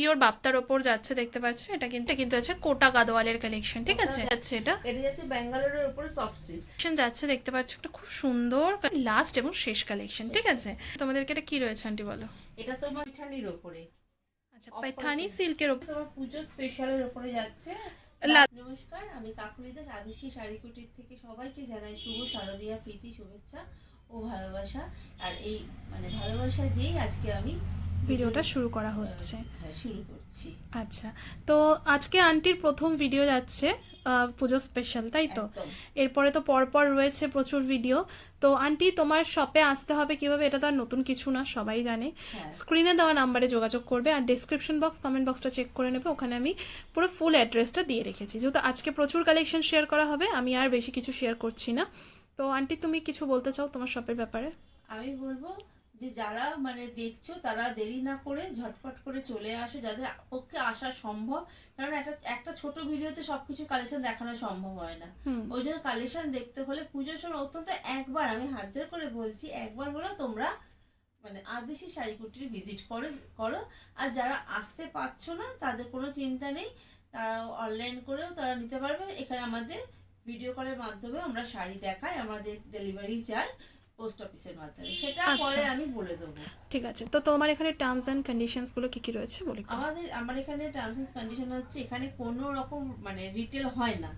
Pure বাপ্তার ওপর যাচ্ছে দেখতে পাচ্ছ? এটা কিন্তু কিন্তু আছে কোটা গাদোয়ালের কালেকশন ঠিক আছে? যাচ্ছে এটা এটা যাচ্ছে ব্যাঙ্গালোরের উপরে সফট সিল্ক কালেকশন যাচ্ছে দেখতে পাচ্ছ একটা খুব সুন্দর লাস্ট এবং শেষ কালেকশন ঠিক আছে? তোমাদেরকে এটা কি রয়েছে আন্টি বলো? এটা তোমার পিঠানির উপরে আচ্ছা পাইথানি সিল্কের ওপর তোমার পুজো স্পেশালের উপরে যাচ্ছে। নমস্কার আমি কাকুলিদা আদিশি শাড়ি কুটির থেকে সবাইকে জানাই শুভ শারদীয়া প্রীতি শুভেচ্ছা ও ভালোবাসা। আর এই মানে ভালোবাসা দিয়েই আজকে আমি ভিডিওটা শুরু করা হচ্ছে। হ্যাঁ, শুরু করছি। আচ্ছা তো আজকে আন্টির প্রথম ভিডিও যাচ্ছে পুজো স্পেশাল তাই তো? এরপরে তো পরপর রয়েছে প্রচুর ভিডিও তো আন্টি তোমার শপে আসতে হবে কীভাবে? এটা তো আর নতুন কিছু না সবাই জানে। হ্যাঁ। স্ক্রিনে দেওয়া নাম্বারে যোগাযোগ করবে আর ডেসক্রিপশন বক্স কমেন্ট বক্সটা চেক করে নেবে। ওখানে আমি পুরো ফুল অ্যাড্রেসটা দিয়ে রেখেছি। যেহেতু আজকে প্রচুর কালেকশন শেয়ার করা হবে আমি আর বেশি কিছু শেয়ার করছি না। তো আন্টি তুমি কিছু বলতে চাও তোমার শপের ব্যাপারে? আমি বলব যে যারা মানে দেখছ তারা দেরি না করে ঝটপট করে চলে আসো যাদের পক্ষে আসা সম্ভব। কারণ একটা একটা ছোট ভিডিওতে সবকিছু কালেকশন দেখানো সম্ভব হয় না। ওই জন্য কালেকশন দেখতে হলে পুজোর সময় অত্যন্ত একবার আমি হাজার করে বলছি একবার হলেও তোমরা মানে আদেশি শাড়ি কুটির ভিজিট করে করো। আর যারা আসতে পারছ না তাদের কোনো চিন্তা নেই। তারা অনলাইন করেও তারা নিতে পারবে। এখানে আমাদের ভিডিও কলের মাধ্যমে আমরা শাড়ি দেখাই আমাদের ডেলিভারি যায়। পোস্ট অফিসের মাধ্যমে সেটা আচ্ছা। পরে আমি বলে দেবো ঠিক আছে তো তোমার এখানে টার্মস অ্যান্ড কন্ডিশনসগুলো কি কি রয়েছে বলি। আমাদের আমার এখানে টার্মস এন্ড কন্ডিশন হচ্ছে এখানে কোনো রকম মানে রিটেল হয় না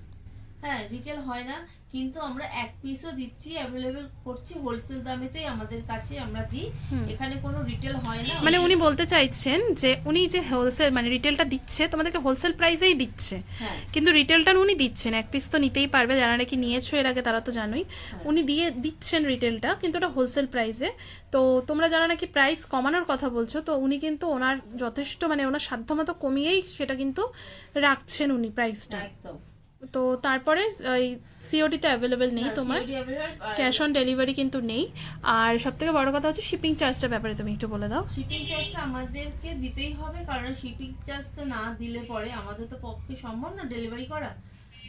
হ্যাঁ রিটেল হয় না কিন্তু আমরা এক পিসও দিচ্ছি অ্যাভেলেবেল করছি হোলসেল দামেতেই আমাদের কাছে আমরা দিই। এখানে কোনো রিটেল হয় না। মানে উনি বলতে চাইছেন যে উনি যে হোলসেল মানে রিটেলটা দিচ্ছে তোমাদেরকে হোলসেল প্রাইসেই দিচ্ছে। হ্যাঁ। কিন্তু রিটেলটা উনি দিচ্ছেন এক পিস তো নিতেই পারবে যারা নাকি নিয়েছো এর আগে তারা তো জানোই। হ্যাঁ। উনি দিয়ে দিচ্ছেন রিটেলটা কিন্তু ওটা হোলসেল প্রাইসে তো তোমরা যারা নাকি প্রাইস কমানোর কথা বলছো তো উনি কিন্তু ওনার যথেষ্ট মানে ওনার সাধ্যমতো কমিয়েই সেটা কিন্তু রাখছেন উনি প্রাইসটা একদম। তো তারপরে ওই সিওডিতে অ্যাভেলেবেল নেই তোমার। ক্যাশ অন ডেলিভারি কিন্তু নেই। আর সব থেকে বড় কথা হচ্ছে শিপিং চার্জটার ব্যাপারে তুমি একটু বলে দাও। শিপিং চার্জটা আমাদেরকে দিতেই হবে কারণ শিপিং চার্জ তো না দিলে পরে আমাদের তো পক্ষে সম্ভব না ডেলিভারি করা।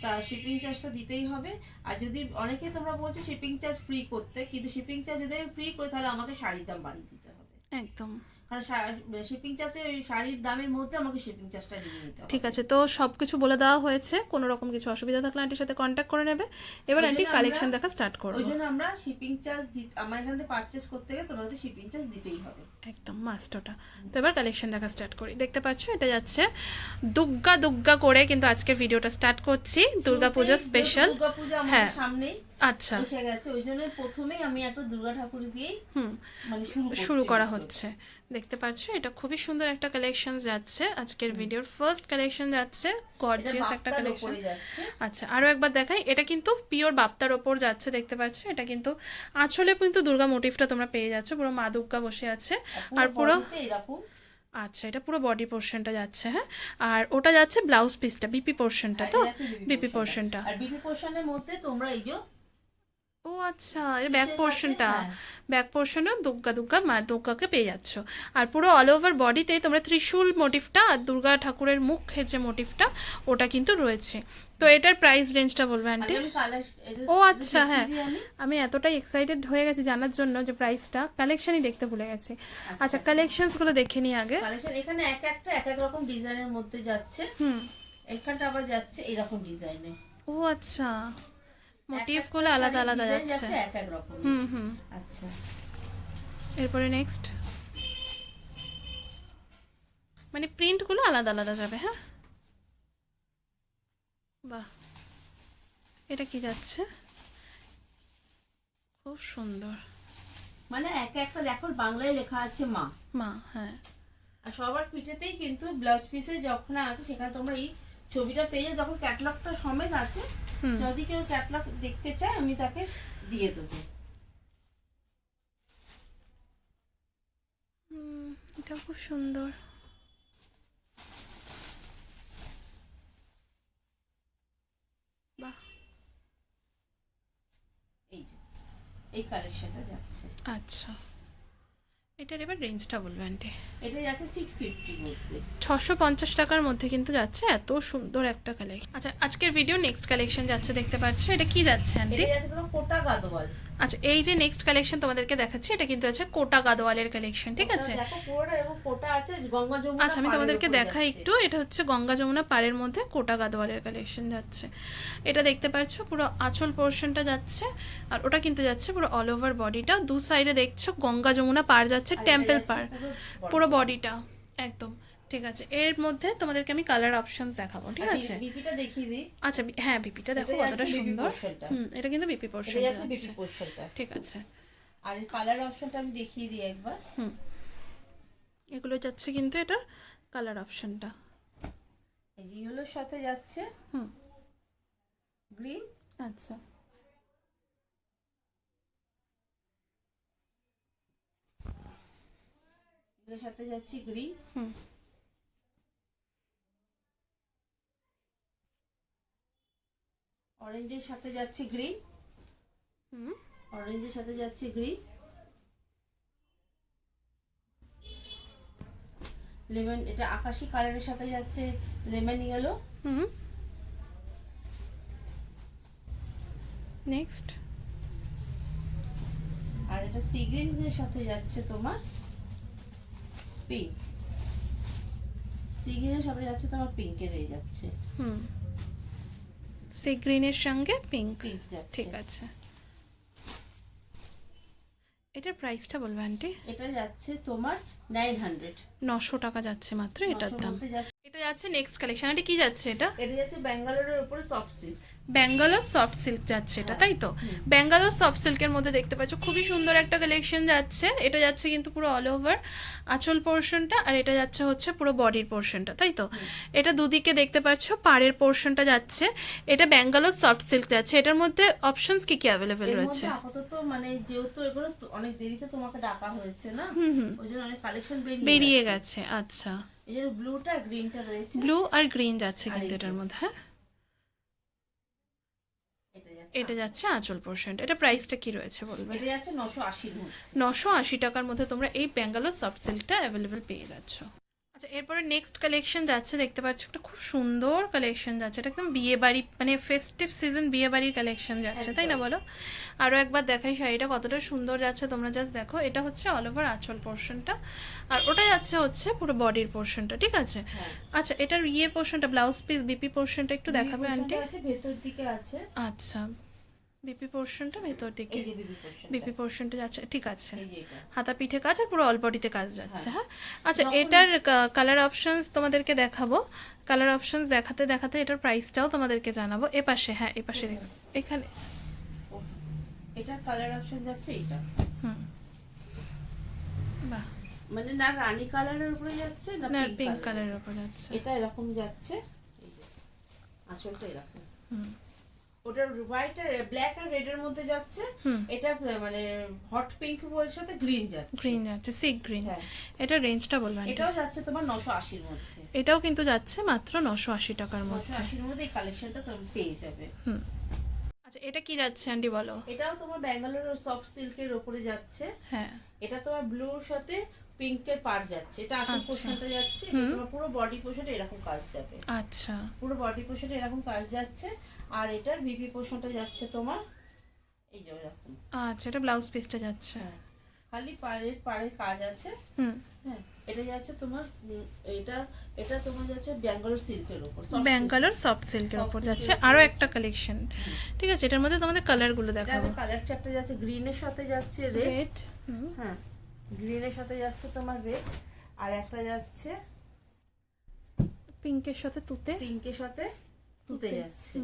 তা শিপিং চার্জটা দিতেই হবে। আর যদি অনেকে তোমরা বলছো শিপিং চার্জ ফ্রি করতে কিন্তু শিপিং চার্জ যদি আমি ফ্রি করি তাহলে আমাকে শাড়ির দাম বাড়িয়ে দিতে হবে। একদম। শিপিং চার্জে ওই শাড়ির দামের মধ্যে আমাকে শিপিং চার্জটা নিয়ে নিতে হবে। ঠিক আছে তো সব কিছু বলে দেওয়া হয়েছে কোনো রকম কিছু অসুবিধা থাকলে আন্টির সাথে কন্ট্যাক্ট করে নেবে। এবার আন্টি কালেকশন দেখা স্টার্ট করব ওই জন্য আমরা শিপিং চার্জ আমার এখান থেকে পারচেস করতে গেলে তোমাদের শিপিং চার্জ দিতেই হবে। একদম মাস্ট ওটা তো এবার কালেকশন দেখা স্টার্ট করি। দেখতে পাচ্ছ এটা যাচ্ছে দুগ্গা দুগ্গা করে কিন্তু আজকের ভিডিওটা স্টার্ট করছি। দুর্গাপুজো স্পেশাল হ্যাঁ। সামনেই আচ্ছা। এসে গেছে। ওই জন্য প্রথমেই আমি একটা দুর্গা ঠাকুর দিয়েই হুম। মানে শুরু করা হচ্ছে। দেখতে পাচ্ছ এটা খুবই সুন্দর একটা কালেকশন যাচ্ছে। আজকের ভিডিওর ফার্স্ট কালেকশন যাচ্ছে গর্জিয়াস একটা কালেকশন আচ্ছা আরও একবার দেখাই এটা কিন্তু পিওর বাপ্তার ওপর যাচ্ছে দেখতে পাচ্ছ? এটা কিন্তু আঁচলে কিন্তু দুর্গা মোটিভটা তোমরা পেয়ে যাচ্ছ পুরো মা দুর্গা বসে আছে। আর পুরো আচ্ছা এটা পুরো বডি পোর্শনটা যাচ্ছে হ্যাঁ? আর ওটা যাচ্ছে ব্লাউজ পিসটা বিপি পোর্শনটা তো? বিপি পোর্শনটা। আর বিপি পোর্শনের মধ্যে তোমরা এই যে ও আচ্ছা এর ব্যাক পোর্শনটা। ব্যাক পোর্শনও দুর্গা দুর্গা মা দুর্গাকে পেয়ে যাচ্ছ। আর পুরো অল ওভার বডিতে তোমরা ত্রিশূল মোটিভটা আর দুর্গা ঠাকুরের মুখের যে মোটিভটা ওটা কিন্তু রয়েছে। তো এটার প্রাইস রেঞ্জটা বলবে আন্টি ও আচ্ছা, হ্যাঁ। আমি আমি এতটাই এক্সাইটেড হয়ে গেছি জানার জন্য যে প্রাইসটা কালেকশনই দেখতে ভুলে গেছি। আচ্ছা। কালেকশনসগুলো দেখে নিই আগে। কালেকশন এখানে এক একটা এক এক রকম ডিজাইনের মধ্যে যাচ্ছে। হুম। এখানটা আবার যাচ্ছে এরকম ডিজাইনে ও আচ্ছা। মোটিভগুলো আলাদা আলাদা যাচ্ছে। যাচ্ছে এক এক রকম হুম হুম। আচ্ছা। এরপরে নেক্সট মানে প্রিন্টগুলো আলাদা আলাদা যাবে হ্যাঁ? বাহ। এটা কি যাচ্ছে? খুব সুন্দর। মানে এক একটা দেখো বাংলায় লেখা আছে মা। মা হ্যাঁ। আর সবার পিঠেতেই কিন্তু ব্লাউজ পিসে যখন আছে সেখানে তোমরা এই ছবিটা পেয়ে যখন ক্যাটলগটা সমেত আছে যদি কেউ ক্যাটলগ দেখতে চায় আমি তাকে দিয়ে দেবো। এটা খুব সুন্দর। বাহ। এই এই কালেকশনটা যাচ্ছে। আচ্ছা। এটার এবার রেঞ্জটা বলবেন আন্টি এটা যাচ্ছে সিক্স ফিফটির মধ্যে। ছশো পঞ্চাশ টাকার মধ্যে কিন্তু যাচ্ছে এত সুন্দর একটা কালেকশন আচ্ছা আজকের ভিডিও নেক্সট কালেকশন যাচ্ছে দেখতে পাচ্ছ? এটা কি যাচ্ছে আন্টি এটা যাচ্ছে কোটা গাদোয়াল। আচ্ছা এই যে নেক্সট কালেকশন তোমাদেরকে দেখাচ্ছি এটা কিন্তু আছে কোটা গাদোয়ালের কালেকশন ঠিক আছে? দেখো পুরোটা এবং কোটা আছে গঙ্গা যমুনা আচ্ছা আমি তোমাদেরকে দেখাই একটু এটা হচ্ছে গঙ্গা যমুনা পাড়ের মধ্যে কোটা গাদোয়ালের কালেকশন যাচ্ছে। এটা দেখতে পাচ্ছ পুরো আঁচল পোর্শনটা যাচ্ছে আর ওটা কিন্তু যাচ্ছে পুরো অল ওভার বডিটা দু সাইডে দেখছ গঙ্গা যমুনা পার যাচ্ছে টেম্পল পুরো পুরো বডিটা একদম। ঠিক আছে এর মধ্যে তোমাদেরকে আমি কালার অপশনস দেখাবো ঠিক আছে? বিপিটা দেখিয়ে দিই। আচ্ছা হ্যাঁ বিপিটা দেখো কতটা সুন্দর। হুম এটা কিন্তু বিপি এটা পোর্শন যাচ্ছে বিপি পোর্শনটা ঠিক আছে। আর এই কালার অপশনটা আমি দেখিয়ে দিই একবার। হুম এগুলো যাচ্ছে কিন্তু এটা কালার অপশনটা এই ইয়েলোর সাথে যাচ্ছে। হুম। গ্রিন আচ্ছা। এগুলোর সাথে যাচ্ছে গ্রিন হুম। অরেঞ্জের সাথে যাচ্ছে গ্রিন হুম। অরেঞ্জের সাথে যাচ্ছে গ্রিন লেমন এটা আকাশি কালারের সাথে যাচ্ছে লেমন ইয়েলো হুম। নেক্সট আর এটা সি গ্রিনের সাথে যাচ্ছে তোমার পিঙ্ক সি গ্রিনের সাথে যাচ্ছে তোমার পিঙ্কের এই যাচ্ছে। হুম। সি গ্রিনের সঙ্গে পিঙ্ক ঠিক আছে। এটার প্রাইসটা বলবে আন্টি এটা যাচ্ছে তোমার নাইন হান্ড্রেড নশো টাকা যাচ্ছে মাত্র এটার দাম। এটা যাচ্ছে নেক্সট কালেকশন এটা কি যাচ্ছে এটা? এটা যাচ্ছে ব্যাঙ্গালোরের উপরে soft silk Bangalore soft silk যাচ্ছে এটা তাই তো? ব্যাঙ্গালোর সফট সিল্কের মধ্যে দেখতে পাচ্ছ খুবই সুন্দর একটা কালেকশন যাচ্ছে। এটা যাচ্ছে কিন্তু পুরো অল ওভার আঁচল পোর্শনটা আর এটা যাচ্ছে হচ্ছে পুরো বডির পোর্শনটা তাই তো? এটা দুদিকে দেখতে পাচ্ছ পাড়ের পোর্শনটা যাচ্ছে। এটা ব্যাঙ্গালোর সফট সিল্ক যাচ্ছে। এটার মধ্যে অপশনস কি কি অ্যাভেলেবেল রয়েছে? আপাতত মানে যেহেতু এগুলো অনেক দেরিতে তোমাকে ডাকা হয়েছে না ওই জন্য অনেক কালেকশন বেরিয়ে গেছে আচ্ছা। এই জন্য ব্লুটা আর গ্রিনটা রয়েছে। ব্লু আর গ্রিন যাচ্ছে কিন্তু এটার মধ্যে হ্যাঁ? এটা যাচ্ছে আঁচল। পোর্শন এটা প্রাইসটা কি রয়েছে বলবে এটা যাচ্ছে নশো আশির মধ্যে নশো আশি টাকার মধ্যে তোমরা এই ব্যাঙ্গালোর সফট সিল্কটা অ্যাভেলেবেল পেয়ে যাচ্ছ। আচ্ছা এরপরে নেক্সট কালেকশন যাচ্ছে দেখতে পাচ্ছ একটা খুব সুন্দর কালেকশন যাচ্ছে। এটা একদম বিয়ে বাড়ি মানে ফেস্টিভ সিজন বিয়ে বাড়ির কালেকশন যাচ্ছে তাই না বলো? আরও একবার দেখাই শাড়িটা কতটা সুন্দর যাচ্ছে তোমরা জাস্ট দেখো। এটা হচ্ছে অল ওভার আঁচল পোর্শনটা আর ওটা যাচ্ছে হচ্ছে পুরো বডির পোর্শনটা ঠিক আছে? হ্যাঁ। আচ্ছা এটার ইয়ে পোর্শনটা ব্লাউজ পিস বিপি পোর্শনটা একটু দেখাবে আন্টি ভেতর দিকে আছে। আচ্ছা। বিপি পোর্শনটা ভেতর দিকে। বিপি পোর্শনটা যাচ্ছে ঠিক আছে। হাতা পিঠে কাজ আর পুরো অল বডিতে কাজ যাচ্ছে হ্যাঁ? আচ্ছা এটার কালার অপশনস তোমাদেরকে দেখাবো। কালার অপশনস দেখাতে দেখাতে এটার প্রাইসটাও তোমাদেরকে জানাব। এ পাশে হ্যাঁ এ পাশে এখানে। এটার কালার অপশন যাচ্ছে এটা হুম। বাহ। মানে না রানী কালারের উপরে যাচ্ছে না পিঙ্ক কালারের উপর যাচ্ছে। এটা এরকম যাচ্ছে আঁচলটা এরকম। হুম। ওটার হোয়াইট আর ব্ল্যাক আর রেড এর মধ্যে যাচ্ছে। এটা মানে হট পিঙ্ক বল সাথে গ্রিন যাচ্ছে। গ্রিন যাচ্ছে সিক গ্রিন হ্যাঁ। এটার রেঞ্জটা বলব আন্টি। এটাও যাচ্ছে তোমার নশো আশির মধ্যে। এটাও কিন্তু যাচ্ছে মাত্র নশো আশি টাকার নশো মধ্যে আশির মধ্যে এই কালেকশনটা তুমি পেয়ে যাবে। হুম। আচ্ছা এটা কি যাচ্ছে আন্টি বলো? এটাও তোমার ব্যাঙ্গালোর সফট সিল্কের ওপরে যাচ্ছে। হ্যাঁ। এটা তোমার ব্লুর সাথে পিঙ্কের পার যাচ্ছে। এটা আচ্ছা। পোর্শনটা যাচ্ছে। তোমার পুরো বডি পোর্শনটা এরকম কাজ যাবে। আচ্ছা। পুরো বডি পোর্শনটা এরকম কাজ যাচ্ছে। আর এটার বিপি পোর্শনটা যাচ্ছে তোমার এই যে এরকম আচ্ছা এটা ব্লাউজ পিসটা যাচ্ছে। হ্যাঁ খালি পাড়ের পাড়ের কাজ আছে। হ্যাঁ এটা যাচ্ছে তোমার এটা এটা তোমার যাচ্ছে ব্যাঙ্গালোর সিল্কের উপর ব্যাঙ্গালোর সফট সিল্কের উপর যাচ্ছে। আরও একটা কালেকশন ঠিক আছে এটার মধ্যে তোমাদের কালারগুলো দেখাবো। এটাতে কালার চারটা যাচ্ছে গ্রিনের সাথে যাচ্ছে রেড রেড হ্যাঁ। গ্রিনের সাথে যাচ্ছে তোমার রেড আর একটা যাচ্ছে পিঙ্কের সাথে তুতে। পিঙ্কের সাথে তুতে যাচ্ছে।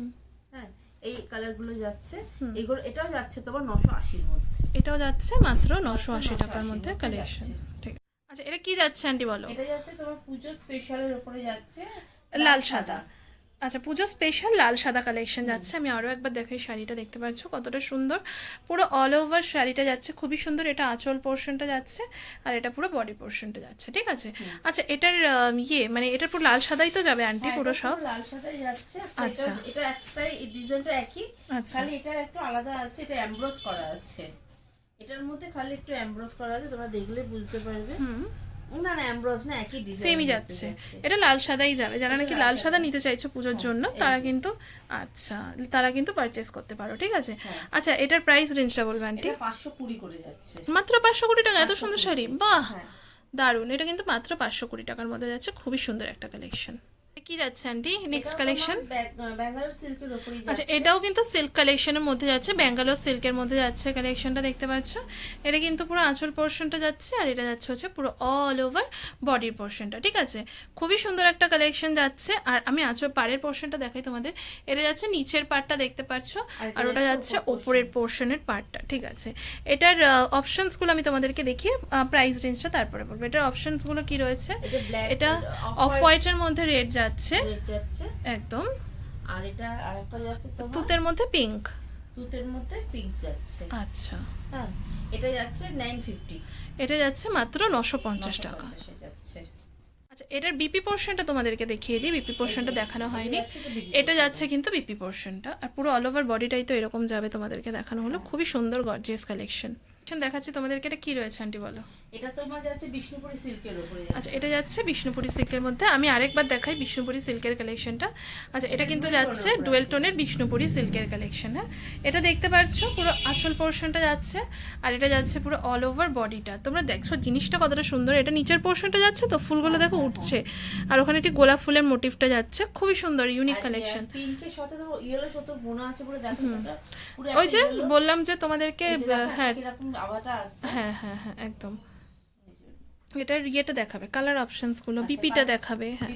হ্যাঁ এই কালারগুলো যাচ্ছে। এগুলো এটাও যাচ্ছে তোমার নশো আশির মধ্যে। এটাও যাচ্ছে মাত্র নশো আশি 980 টাকার মধ্যে কালেকশন। ঠিক। আচ্ছা এটা কি যাচ্ছে আন্টি বলো? এটা যাচ্ছে তোমার পুজো স্পেশালের উপরে যাচ্ছে লাল সাদা। আচ্ছা পুজো স্পেশাল লাল সাদা কালেকশন যাচ্ছে। আমি আরও একবার দেখাই শাড়িটা দেখতে পাচ্ছ কতটা সুন্দর। পুরো অল ওভার শাড়িটা যাচ্ছে খুবই সুন্দর। এটা আঁচল পোর্শনটা যাচ্ছে আর এটা পুরো বডি পোর্শনটা যাচ্ছে ঠিক আছে? আচ্ছা এটার ইয়ে মানে এটা পুরো লাল সাদাই তো যাবে আন্টি হ্যাঁ, পুরো সব? লাল সাদাই যাচ্ছে। আচ্ছা। এটা এটা একটাই ডিজাইনটা একই। আচ্ছা। খালি এটার একটু আলাদা আছে এটা এমব্রস করা আছে। এটার মধ্যে খালি একটু এমব্রস করা আছে তোমরা দেখলে বুঝতে পারবে। হুম। না না অ্যামব্রস না একই ডিজাইন সেমই যাচ্ছে। এটা লাল সাদাই যাবে। যারা নাকি লাল সাদা নিতে চাইছো পুজোর হ্যাঁ, জন্য তারা কিন্তু আচ্ছা তারা কিন্তু পারচেস করতে পারো ঠিক আছে? হ্যাঁ। আচ্ছা এটার প্রাইস রেঞ্জটা বলবে আন্টি পাঁচশো কুড়ি করে যাচ্ছে। মাত্র পাঁচশো কুড়ি টাকা এত সুন্দর শাড়ি? বাহ! হ্যাঁ। দারুণ। এটা কিন্তু মাত্র পাঁচশো কুড়ি টাকার মধ্যে যাচ্ছে। খুবই সুন্দর একটা কালেকশন কি যাচ্ছে আন্টি? নেক্সট কালেকশন ব্যাঙ্গালোর সিল্কের উপরই আচ্ছা এটাও কিন্তু সিল্ক কালেকশনের মধ্যে যাচ্ছে ব্যাঙ্গালোর সিল্কের মধ্যে যাচ্ছে কালেকশনটা দেখতে পাচ্ছ? এটা কিন্তু পুরো আঁচল পোর্শনটা যাচ্ছে আর এটা যাচ্ছে হচ্ছে পুরো অল ওভার বডির পোর্শনটা ঠিক আছে? খুবই সুন্দর একটা কালেকশন যাচ্ছে আর আমি আঁচল পাড়ের পোর্শনটা দেখাই তোমাদের। এটা যাচ্ছে নিচের পার্টটা দেখতে পাচ্ছ আর ওটা যাচ্ছে ওপরের পোর্শনের পার্টটা ঠিক আছে? এটার অপশনসগুলো আমি তোমাদেরকে দেখিয়ে প্রাইস রেঞ্জটা তারপরে বলব। এটার অপশনসগুলো কি রয়েছে? এটা অফ হোয়াইটের মধ্যে রেড যাচ্ছে যাচ্ছে। একদম। আর এটা আরেকটা যাচ্ছে তোমার? তুতের মধ্যে পিঙ্ক তুতের মধ্যে পিঙ্ক যাচ্ছে। আচ্ছা। হ্যাঁ এটা যাচ্ছে নাইন ফিফটি এটা যাচ্ছে মাত্র নশো পঞ্চাশ টাকা। যাচ্ছে। আচ্ছা এটার বিপি পোর্শনটা তোমাদেরকে দেখিয়ে দিই। বিপি পোর্শনটা দেখানো হয়নি। এটা যাচ্ছে কিন্তু বিপি পোর্শনটা আর পুরো অল ওভার বডিটাই তো এরকম যাবে তোমাদেরকে দেখানো হলো। খুবই সুন্দর গর্জিয়াস কালেকশন দেখাচ্ছি তোমাদেরকে এটা কি রয়েছে আন্টি বলো? এটা তোমার যাচ্ছে বিষ্ণুপুরি সিল্কের উপরে আচ্ছা এটা যাচ্ছে বিষ্ণুপুরি সিল্কের মধ্যে। আমি আরেকবার দেখাই বিষ্ণুপুরি সিল্কের কালেকশনটা আচ্ছা এটা কিন্তু যাচ্ছে ডুয়েল টোনের বিষ্ণুপুরি সিল্কের কালেকশন হ্যাঁ? এটা দেখতে পাচ্ছ পুরো আঁচল পোর্শনটা যাচ্ছে আর এটা যাচ্ছে পুরো অল ওভার বডিটা তোমরা দেখছ জিনিসটা কতটা সুন্দর। এটা নিচের পোর্শনটা যাচ্ছে তো ফুলগুলো দেখো উঠছে। আর ওখানে একটি গোলাপ ফুলের মোটিভটা যাচ্ছে। খুবই সুন্দর ইউনিক কালেকশন পিঙ্কের সাথে তো ইয়েলো সাথে বোনা আছে পুরো দেখো ওই যে বললাম যে তোমাদেরকে হ্যাঁ। আওয়াটা আসছে হ্যাঁ হ্যাঁ হ্যাঁ একদম। এটার ইয়েটা দেখাবে কালার অপশনসগুলো বিপিটা দেখাবে হ্যাঁ।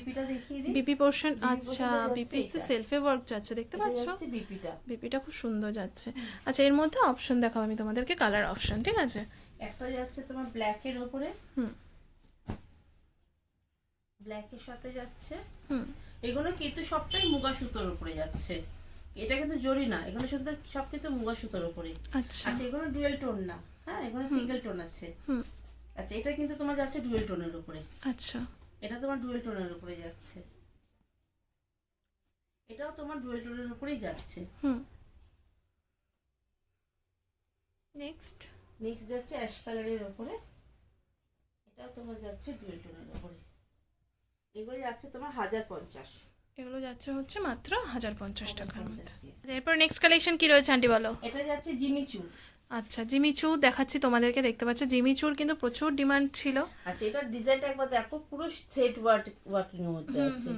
বিপি পোর্শন আচ্ছা বিপি। সেলফে ওয়ার্ক যাচ্ছে দেখতে পাচ্ছ? বিপিটা বিপিটা খুব সুন্দর যাচ্ছে। আচ্ছা এর মধ্যে অপশন দেখাবো আমি তোমাদেরকে কালার অপশন ঠিক আছে? একটা যাচ্ছে তোমার ব্ল্যাক এর উপরে হুম। ব্ল্যাক এর সাথে যাচ্ছে। হুম। এগুলো কিন্তু সবটাই মুগা সুতোর উপরে যাচ্ছে। এটা কিন্তু জরি না এগুলো শুধু সব কিন্তু মুগা সুতোর উপরে। আচ্ছা। আচ্ছা এগুলো ডুয়েল টোন না হ্যাঁ এগুলো সিঙ্গেল টোন আছে। হুম। আচ্ছা এটা কিন্তু তোমার যাচ্ছে ডুয়েল টোনের উপরে। আচ্ছা। এটা তোমার ডুয়েল টোনের উপরে যাচ্ছে। এটাও তোমার ডুয়েল টোনের উপরেই যাচ্ছে। হুম। নেক্সট নেক্সট যাচ্ছে অ্যাশ কালারের উপরে। এটাও তোমার যাচ্ছে ডুয়েল টোনের উপরে। এগুলো যাচ্ছে তোমার হাজার পঞ্চাশ। এগুলো যাচ্ছে হচ্ছে মাত্র হাজার পঞ্চাশ টাকার মধ্যে। আচ্ছা, এরপর নেক্সট কালেকশন কি রয়েছে আন্টি বলো? এটা যাচ্ছে জিমিচু আচ্ছা জিমি চু দেখাচ্ছি তোমাদেরকে দেখতে পাচ্ছ? জিমি চুর কিন্তু প্রচুর ডিমান্ড ছিল। আচ্ছা এটার ডিজাইনটা একবার দেখো পুরো সেট ওয়ার্ক ওয়ার্কিং এর মধ্যে আছে।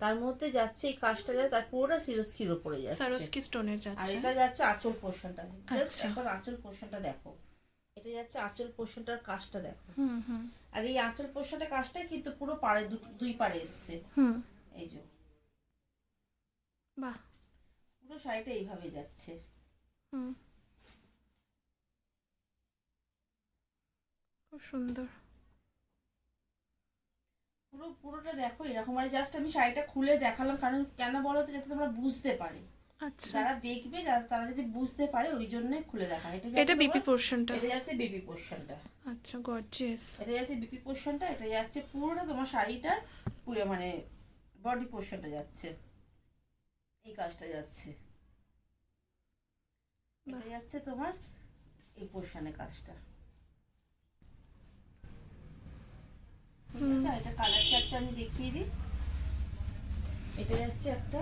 তার মধ্যে যাচ্ছে এই কাজটা যায় তার পুরোটা সিরোস্কির উপরে যাচ্ছে। সিরোস্কি স্টোনের যাচ্ছে আর এটা যাচ্ছে আঁচল পোর্শনটা জাস্ট। একবার আঁচল পোর্শনটা দেখো। এটা যাচ্ছে আঁচল পোর্শনটার কাজটা দেখো। হুম হুম। আর এই আঁচল পোর্শনটার কাজটা কিন্তু পুরো পাড়ে দুই পাড়ে এসছে। হুম। এই যে। বাহ। পুরো শাড়িটা এইভাবে যাচ্ছে। হুম। খুব সুন্দর। পুরো পুরোটা দেখো এরকম। আর জাস্ট আমি শাড়িটা খুলে দেখালাম কারণ কেন বলো তো যাতে তোমরা বুঝতে পারে। আচ্ছা। যারা দেখবে তারা যদি বুঝতে পারে ওই জন্য খুলে দেখা। এটা এটা বিপি পোর্শনটা এটা যাচ্ছে পোর্শনটা আচ্ছা গর্জিয়াস এটা যাচ্ছে বিপি পোর্শনটা এটা যাচ্ছে পুরোটা তোমার শাড়িটার পুরো মানে বডি পোর্শনটা যাচ্ছে। এই কাজটা যাচ্ছে। এটা যাচ্ছে তোমার এই পোর্শনের কাজটা। ঠিক আছে এটা কালার আমি দেখিয়ে দিই। এটা যাচ্ছে একটা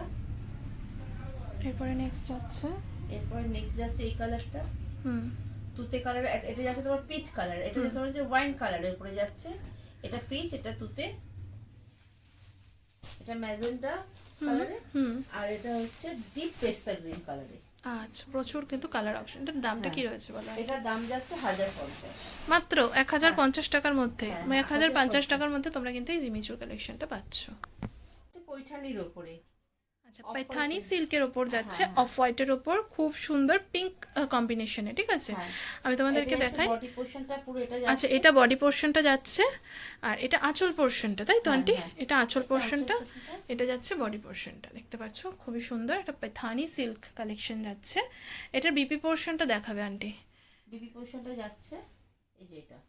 এরপরে নেক্সট যাচ্ছে। এরপরে নেক্সট যাচ্ছে এই কালারটা হুম। তুতে কালার এটা যাচ্ছে তোমার পিচ কালার এটা তোমার যে ওয়াইন কালারের উপরে যাচ্ছে এটা পিচ এটা তুতে এটা ম্যাজেন্টা কালারে আর এটা হচ্ছে ডিপ পেস্তা গ্রিন কালারে। আচ্ছা প্রচুর কিন্তু কালার অপশন এটার দামটা কি রয়েছে বলো? এটার দাম যাচ্ছে হাজার পঞ্চাশ। মাত্র এক হাজার পঞ্চাশ টাকার মধ্যে। হ্যাঁ, এক হাজার পঞ্চাশ টাকার মধ্যে তোমরা কিন্তু এই জিমিচুর কালেকশনটা পাচ্ছ। পৈঠানির ওপরে। আচ্ছা পাইথানি সিল্কের ওপর যাচ্ছে হ্যাঁ, অফ হোয়াইটের ওপর খুব সুন্দর পিঙ্ক কম্বিনেশনে ঠিক আছে? হ্যাঁ। আমি তোমাদেরকে দেখাই। আচ্ছা এটা বডি পোর্শনটা যাচ্ছে আর এটা আঁচল পোর্শনটা তাই তো হ্যাঁ, আন্টি? হ্যাঁ। এটা আঁচল পোর্শনটা এটা যাচ্ছে বডি পোর্শনটা দেখতে পাচ্ছ? খুবই সুন্দর এটা পাইথানি সিল্ক কালেকশন যাচ্ছে। এটার বিপি পোর্শনটা দেখাবে আন্টি। বিপি পোর্শনটা যাচ্ছে।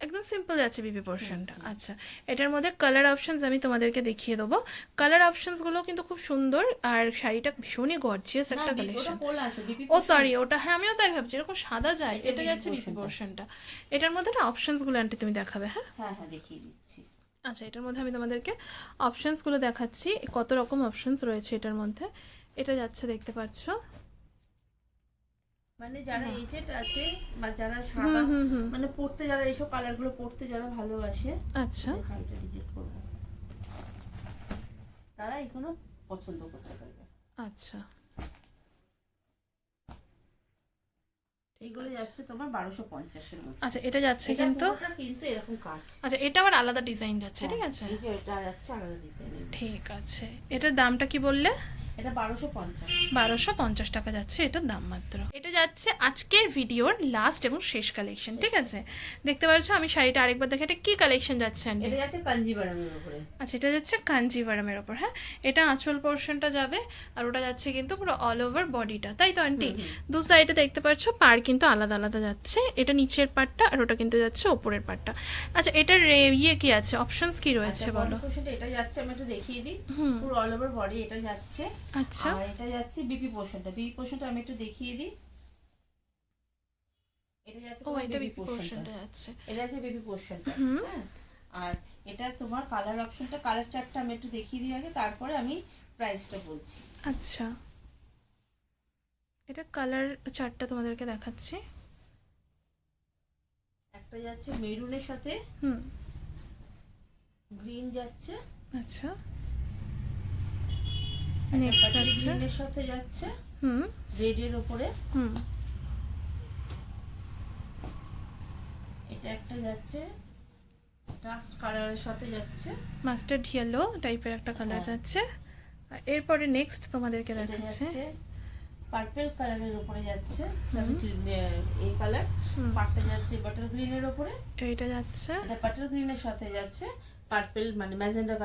একদম সিম্পল আছে বিপি পোর্শনটা আচ্ছা এটার মধ্যে কালার অপশনস আমি তোমাদেরকে দেখিয়ে দেবো। কালার অপশনসগুলো কিন্তু খুব সুন্দর আর শাড়িটা ভীষণই গর্জিয়াস একটা কালেকশন আছে বিবি ও সরি ওটা হ্যাঁ আমিও তাই ভাবছি এরকম সাদা যায় এটা এটা BB যাচ্ছে বিপি পোর্শনটা এটার মধ্যে না অপশনসগুলো আন্টি তুমি দেখাবে হ্যাঁ? হ্যাঁ হ্যাঁ দেখিয়ে দিচ্ছি। আচ্ছা এটার মধ্যে আমি তোমাদেরকে অপশানসগুলো দেখাচ্ছি কত রকম অপশনস রয়েছে এটার মধ্যে। এটা যাচ্ছে দেখতে পাচ্ছ মানে যারা। এজেড আছে বা যারা সাদা মানে পড়তে যারা এইসব কালারগুলো পড়তে যারা ভালোবাসে আচ্ছা। শাড়িটা রিজেক্ট করব। তারা এগুলো পছন্দ করতে পারবে। আচ্ছা। এইগুলো যাচ্ছে তোমার মধ্যে। আচ্ছা এটা যাচ্ছে কিন্তু কিন্তু এরকম কাজ। আচ্ছা এটা আবার আলাদা ডিজাইন যাচ্ছে ঠিক আছে? এই যে এটা যাচ্ছে আলাদা ডিজাইনের ঠিক আছে। এটার দামটা কি বললে? এটা বারোশো পঞ্চাশ। বারোশো পঞ্চাশ টাকা যাচ্ছে এটার দাম মাত্র। এটা যাচ্ছে আজকের ভিডিওর লাস্ট এবং শেষ কালেকশন ঠিক আছে? দেখতে পাচ্ছ আমি শাড়িটা আরেকবার দেখে এটা কি কালেকশন যাচ্ছে এটা যাচ্ছে কাঞ্জিবারামের উপরে। আচ্ছা এটা যাচ্ছে কাঞ্জিভারামের ওপর হ্যাঁ? এটা আঁচল পোর্শনটা যাবে আর ওটা যাচ্ছে কিন্তু পুরো অল ওভার বডিটা তাই তো আন্টি? দু সাইডে দেখতে পাচ্ছ পার কিন্তু আলাদা আলাদা যাচ্ছে। এটা নিচের পার্টটা আর ওটা কিন্তু যাচ্ছে ওপরের পার্টটা আচ্ছা এটার ইয়ে কি আছে? অপশনস কি রয়েছে আচ্ছা, বলো। Portion টা এটা যাচ্ছে আমি একটু দেখিয়ে দিই। পুরো অল ওভার বডি এটা যাচ্ছে। আচ্ছা। আর এটা যাচ্ছে বিপি পোর্শনটা বিপি পোর্শনটা আমি একটু দেখিয়ে দিই। এটা যাচ্ছে ও এটা বিপি পোর্শনটা পোর্শনটা যাচ্ছে। এটা যাচ্ছে বেবি পোর্শনটা হ্যাঁ। আর এটা তোমার কালার অপশনটা কালার চার্টটা আমি একটু দেখিয়ে দিই আগে তারপরে আমি প্রাইসটা বলছি। আচ্ছা। এটা কালার চারটা তোমাদেরকে দেখাচ্ছি। একটা যাচ্ছে মেরুনের সাথে। হুম। গ্রিন যাচ্ছে। আচ্ছা। নেক্সট যাচ্ছে। গ্রিনের সাথে যাচ্ছে। হুম। রেডের ওপরে হুম। এটা একটা যাচ্ছে। ডাস্ট কালারের সাথে যাচ্ছে। মাস্টার্ড ইয়েলো টাইপের একটা কালার হ্যাঁ। যাচ্ছে। আর এরপরে নেক্সট তোমাদেরকে এটা দেখাচ্ছে। পার্পল কালারের উপরে যাচ্ছে। এই কালার। পাটটা যাচ্ছে বাটার গ্রিনের উপরে। এইটা যাচ্ছে। এটা বাটার গ্রিনের সাথে যাচ্ছে। পার্পল মানে ম্যাজেন্ডা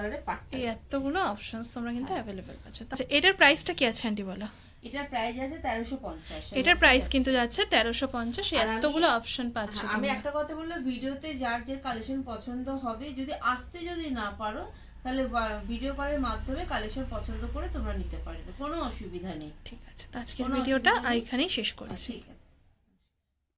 এতগুলো অপশনস তোমরা কিন্তু। অ্যাভেলেবেল পাচ্ছ। আচ্ছা এটার প্রাইসটা কি আছে আন্টি বলো? এটার প্রাইস আছে তেরোশো পঞ্চাশ এটার প্রাইস কিন্তু যাচ্ছে তেরোশো পঞ্চাশ এতগুলো অপশন পাচ্ছ হ্যাঁ, আমি একটা কথা বললে ভিডিওতে যার যে কালেকশন পছন্দ হবে যদি আসতে যদি না পারো তাহলে ভিডিও কলের মাধ্যমে কালেকশন পছন্দ করে তোমরা নিতে পারবে। কোনো অসুবিধা নেই। ঠিক আছে আজকের ভিডিওটা এখানেই শেষ করছি। ঠিক আছে।